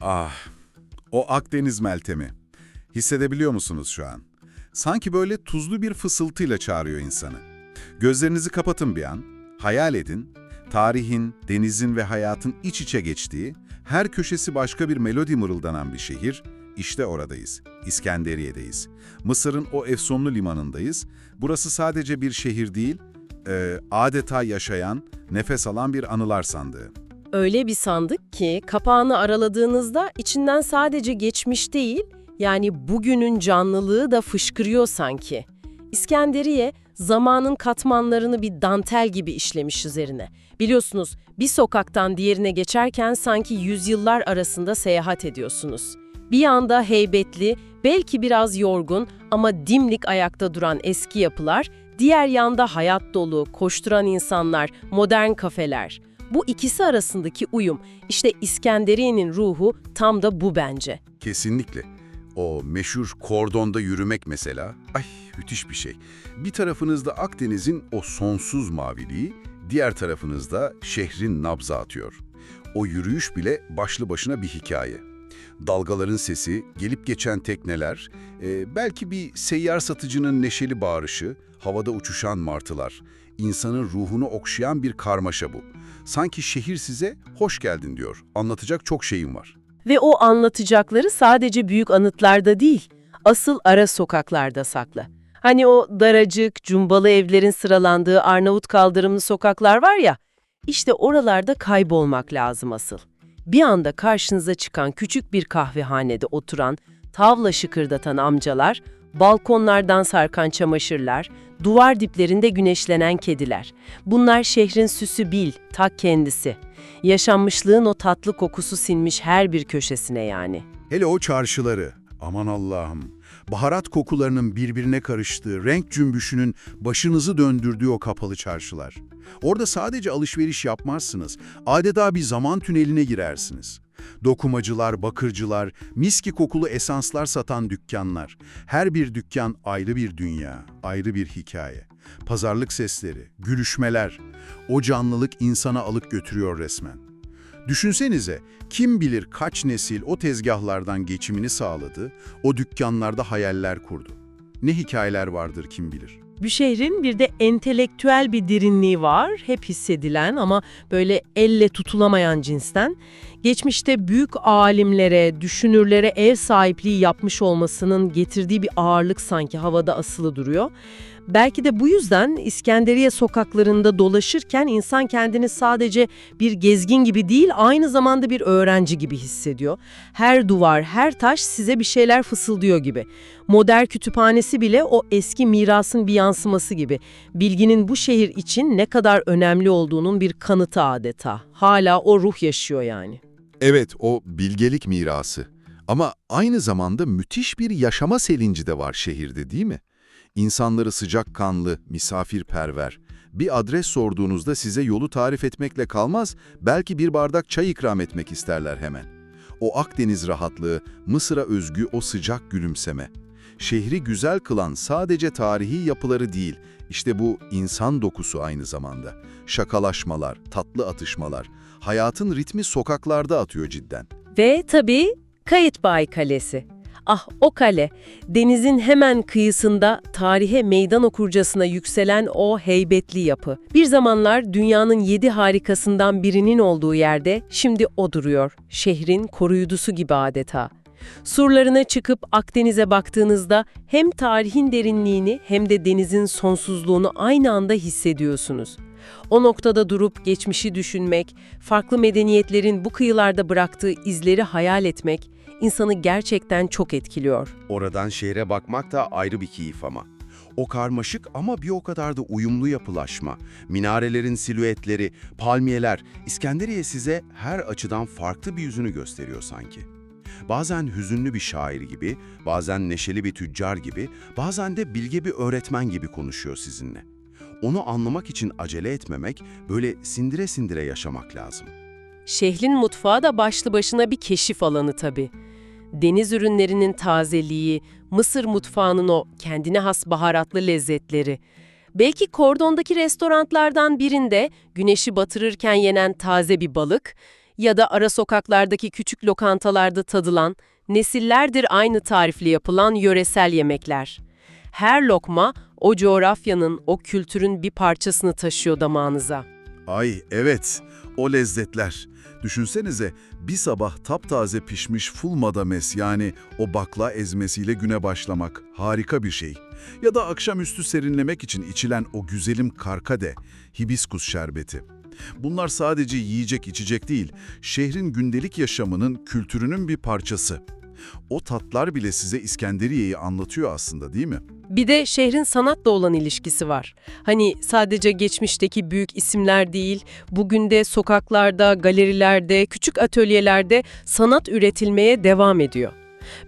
Ah, o Akdeniz Meltemi. Hissedebiliyor musunuz şu an? Sanki böyle tuzlu bir fısıltıyla çağırıyor insanı. Gözlerinizi kapatın bir an, hayal edin. Tarihin, denizin ve hayatın iç içe geçtiği, her köşesi başka bir melodi mırıldanan bir şehir. İşte oradayız, İskenderiye'deyiz. Mısır'ın o efsunlu limanındayız. Burası sadece bir şehir değil, e, adeta yaşayan, nefes alan bir anılar sandığı. Öyle bir sandık ki kapağını araladığınızda içinden sadece geçmiş değil, yani bugünün canlılığı da fışkırıyor sanki. İskenderiye zamanın katmanlarını bir dantel gibi işlemiş üzerine. Biliyorsunuz bir sokaktan diğerine geçerken sanki yüzyıllar arasında seyahat ediyorsunuz. Bir yanda heybetli, belki biraz yorgun ama dimlik ayakta duran eski yapılar, diğer yanda hayat dolu, koşturan insanlar, modern kafeler. Bu ikisi arasındaki uyum, işte İskenderiye'nin ruhu tam da bu bence. Kesinlikle. O meşhur kordonda yürümek mesela, ay müthiş bir şey. Bir tarafınızda Akdeniz'in o sonsuz maviliği, diğer tarafınızda şehrin nabza atıyor. O yürüyüş bile başlı başına bir hikaye. Dalgaların sesi, gelip geçen tekneler, e, belki bir seyyar satıcının neşeli bağırışı, havada uçuşan martılar. İnsanın ruhunu okşayan bir karmaşa bu. Sanki şehir size hoş geldin diyor. Anlatacak çok şeyim var. Ve o anlatacakları sadece büyük anıtlarda değil, asıl ara sokaklarda saklı. Hani o daracık, cumbalı evlerin sıralandığı Arnavut kaldırımlı sokaklar var ya, işte oralarda kaybolmak lazım asıl. Bir anda karşınıza çıkan küçük bir kahvehanede oturan, tavla şıkırdatan amcalar, balkonlardan sarkan çamaşırlar, duvar diplerinde güneşlenen kediler. Bunlar şehrin süsü bil, tak kendisi. Yaşanmışlığın o tatlı kokusu sinmiş her bir köşesine yani. Hele o çarşıları, aman Allah'ım. Baharat kokularının birbirine karıştığı, renk cümbüşünün başınızı döndürdüğü o kapalı çarşılar. Orada sadece alışveriş yapmazsınız, adeta bir zaman tüneline girersiniz. Dokumacılar, bakırcılar, miski kokulu esanslar satan dükkanlar. Her bir dükkan ayrı bir dünya, ayrı bir hikaye. Pazarlık sesleri, gülüşmeler. O canlılık insana alıp götürüyor resmen. Düşünsenize, kim bilir kaç nesil o tezgahlardan geçimini sağladı, o dükkanlarda hayaller kurdu. Ne hikayeler vardır kim bilir. Bu şehrin bir de entelektüel bir derinliği var, hep hissedilen ama böyle elle tutulamayan cinsten. Geçmişte büyük alimlere, düşünürlere ev sahipliği yapmış olmasının getirdiği bir ağırlık sanki havada asılı duruyor. Belki de bu yüzden İskenderiye sokaklarında dolaşırken insan kendini sadece bir gezgin gibi değil, aynı zamanda bir öğrenci gibi hissediyor. Her duvar, her taş size bir şeyler fısıldıyor gibi. Modern kütüphanesi bile o eski mirasın bir yansıması gibi. Bilginin bu şehir için ne kadar önemli olduğunun bir kanıtı adeta. Hala o ruh yaşıyor yani. Evet, o bilgelik mirası. Ama aynı zamanda müthiş bir yaşama selinci de var şehirde değil mi? İnsanları sıcakkanlı, misafirperver. Bir adres sorduğunuzda size yolu tarif etmekle kalmaz, belki bir bardak çay ikram etmek isterler hemen. O Akdeniz rahatlığı, Mısır'a özgü o sıcak gülümseme. Şehri güzel kılan sadece tarihi yapıları değil, işte bu insan dokusu aynı zamanda. Şakalaşmalar, tatlı atışmalar, hayatın ritmi sokaklarda atıyor cidden. Ve tabii Kayıtbay Kalesi. Ah o kale, denizin hemen kıyısında tarihe meydan okurcasına yükselen o heybetli yapı. Bir zamanlar dünyanın yedi harikasından birinin olduğu yerde şimdi o duruyor. Şehrin koruyucusu gibi adeta. Surlarına çıkıp Akdeniz'e baktığınızda hem tarihin derinliğini hem de denizin sonsuzluğunu aynı anda hissediyorsunuz. O noktada durup geçmişi düşünmek, farklı medeniyetlerin bu kıyılarda bıraktığı izleri hayal etmek insanı gerçekten çok etkiliyor. Oradan şehre bakmak da ayrı bir keyif ama. O karmaşık ama bir o kadar da uyumlu yapılaşma, minarelerin silüetleri, palmiyeler, İskenderiye size her açıdan farklı bir yüzünü gösteriyor sanki. Bazen hüzünlü bir şair gibi, bazen neşeli bir tüccar gibi, bazen de bilge bir öğretmen gibi konuşuyor sizinle. Onu anlamak için acele etmemek, böyle sindire sindire yaşamak lazım. Şehrin mutfağı da başlı başına bir keşif alanı tabii. Deniz ürünlerinin tazeliği, Mısır mutfağının o kendine has baharatlı lezzetleri. Belki kordondaki restoranlardan birinde güneşi batırırken yenen taze bir balık ya da ara sokaklardaki küçük lokantalarda tadılan, nesillerdir aynı tarifle yapılan yöresel yemekler. Her lokma o coğrafyanın, o kültürün bir parçasını taşıyor damağınıza. Ay evet, o lezzetler. Düşünsenize bir sabah taptaze pişmiş full madames yani o bakla ezmesiyle güne başlamak harika bir şey. Ya da akşamüstü serinlemek için içilen o güzelim karkade, hibiskus şerbeti. Bunlar sadece yiyecek içecek değil, şehrin gündelik yaşamının, kültürünün bir parçası. O tatlar bile size İskenderiye'yi anlatıyor aslında değil mi? Bir de şehrin sanatla olan ilişkisi var. Hani sadece geçmişteki büyük isimler değil, bugün de sokaklarda, galerilerde, küçük atölyelerde sanat üretilmeye devam ediyor.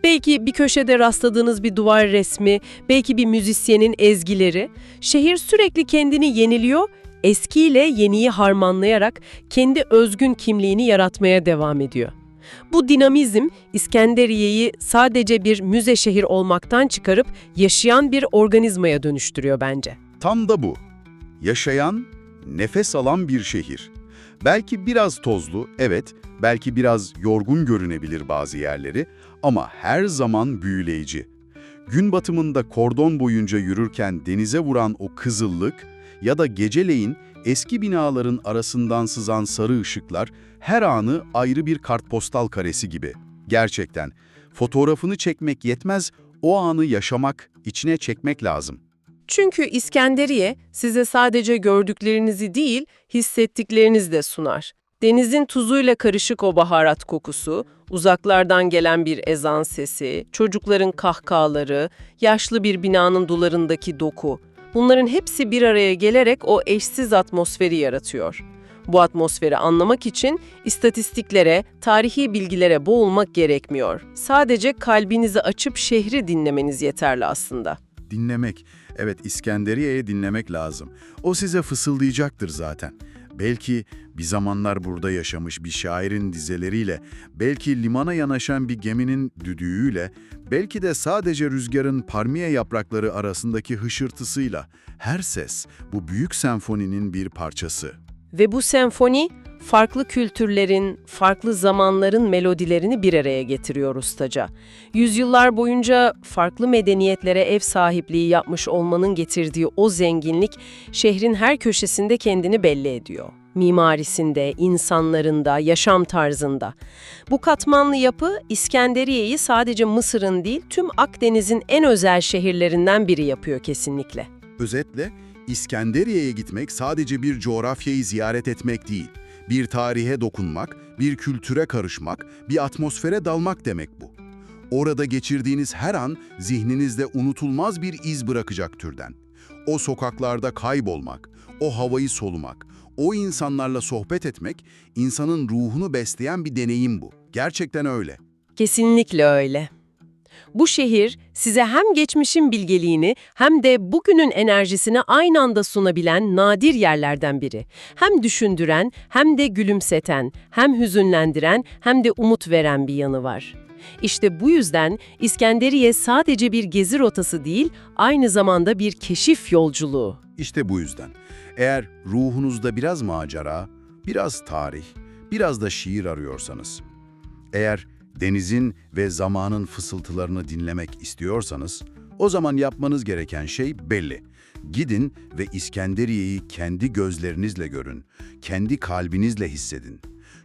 Belki bir köşede rastladığınız bir duvar resmi, belki bir müzisyenin ezgileri. Şehir sürekli kendini yeniliyor, eskiyle yeniyi harmanlayarak kendi özgün kimliğini yaratmaya devam ediyor. Bu dinamizm İskenderiye'yi sadece bir müze şehir olmaktan çıkarıp yaşayan bir organizmaya dönüştürüyor bence. Tam da bu. Yaşayan, nefes alan bir şehir. Belki biraz tozlu, evet, belki biraz yorgun görünebilir bazı yerleri ama her zaman büyüleyici. Gün batımında kordon boyunca yürürken denize vuran o kızıllık ya da geceleyin eski binaların arasından sızan sarı ışıklar her anı ayrı bir kartpostal karesi gibi. Gerçekten fotoğrafını çekmek yetmez, o anı yaşamak, içine çekmek lazım. Çünkü İskenderiye size sadece gördüklerinizi değil, hissettiklerinizi de sunar. Denizin tuzuyla karışık o baharat kokusu, uzaklardan gelen bir ezan sesi, çocukların kahkahaları, yaşlı bir binanın duvarındaki doku. Bunların hepsi bir araya gelerek o eşsiz atmosferi yaratıyor. Bu atmosferi anlamak için istatistiklere, tarihi bilgilere boğulmak gerekmiyor. Sadece kalbinizi açıp şehri dinlemeniz yeterli aslında. Dinlemek. Evet İskenderiye'yi dinlemek lazım. O size fısıldayacaktır zaten. Belki bir zamanlar burada yaşamış bir şairin dizeleriyle, belki limana yanaşan bir geminin düdüğüyle, belki de sadece rüzgarın parmiye yaprakları arasındaki hışırtısıyla her ses bu büyük senfoninin bir parçası. Ve bu senfoni farklı kültürlerin, farklı zamanların melodilerini bir araya getiriyor ustaca. Yüzyıllar boyunca farklı medeniyetlere ev sahipliği yapmış olmanın getirdiği o zenginlik şehrin her köşesinde kendini belli ediyor. Mimarisinde, insanlarında, yaşam tarzında. Bu katmanlı yapı İskenderiye'yi sadece Mısır'ın değil tüm Akdeniz'in en özel şehirlerinden biri yapıyor kesinlikle. Özetle, İskenderiye'ye gitmek sadece bir coğrafyayı ziyaret etmek değil, bir tarihe dokunmak, bir kültüre karışmak, bir atmosfere dalmak demek bu. Orada geçirdiğiniz her an zihninizde unutulmaz bir iz bırakacak türden. O sokaklarda kaybolmak, o havayı solumak, o insanlarla sohbet etmek, insanın ruhunu besleyen bir deneyim bu. Gerçekten öyle. Kesinlikle öyle. Bu şehir size hem geçmişin bilgeliğini hem de bugünün enerjisini aynı anda sunabilen nadir yerlerden biri. Hem düşündüren, hem de gülümseten, hem hüzünlendiren, hem de umut veren bir yanı var. İşte bu yüzden İskenderiye sadece bir gezi rotası değil, aynı zamanda bir keşif yolculuğu. İşte bu yüzden. Eğer ruhunuzda biraz macera, biraz tarih, biraz da şiir arıyorsanız, eğer denizin ve zamanın fısıltılarını dinlemek istiyorsanız, o zaman yapmanız gereken şey belli. Gidin ve İskenderiye'yi kendi gözlerinizle görün, kendi kalbinizle hissedin.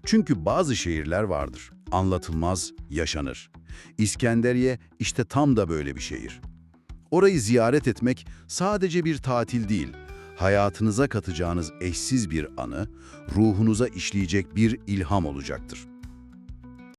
Çünkü bazı şehirler vardır, anlatılmaz, yaşanır. İskenderiye işte tam da böyle bir şehir. Orayı ziyaret etmek sadece bir tatil değil, hayatınıza katacağınız eşsiz bir anı, ruhunuza işleyecek bir ilham olacaktır.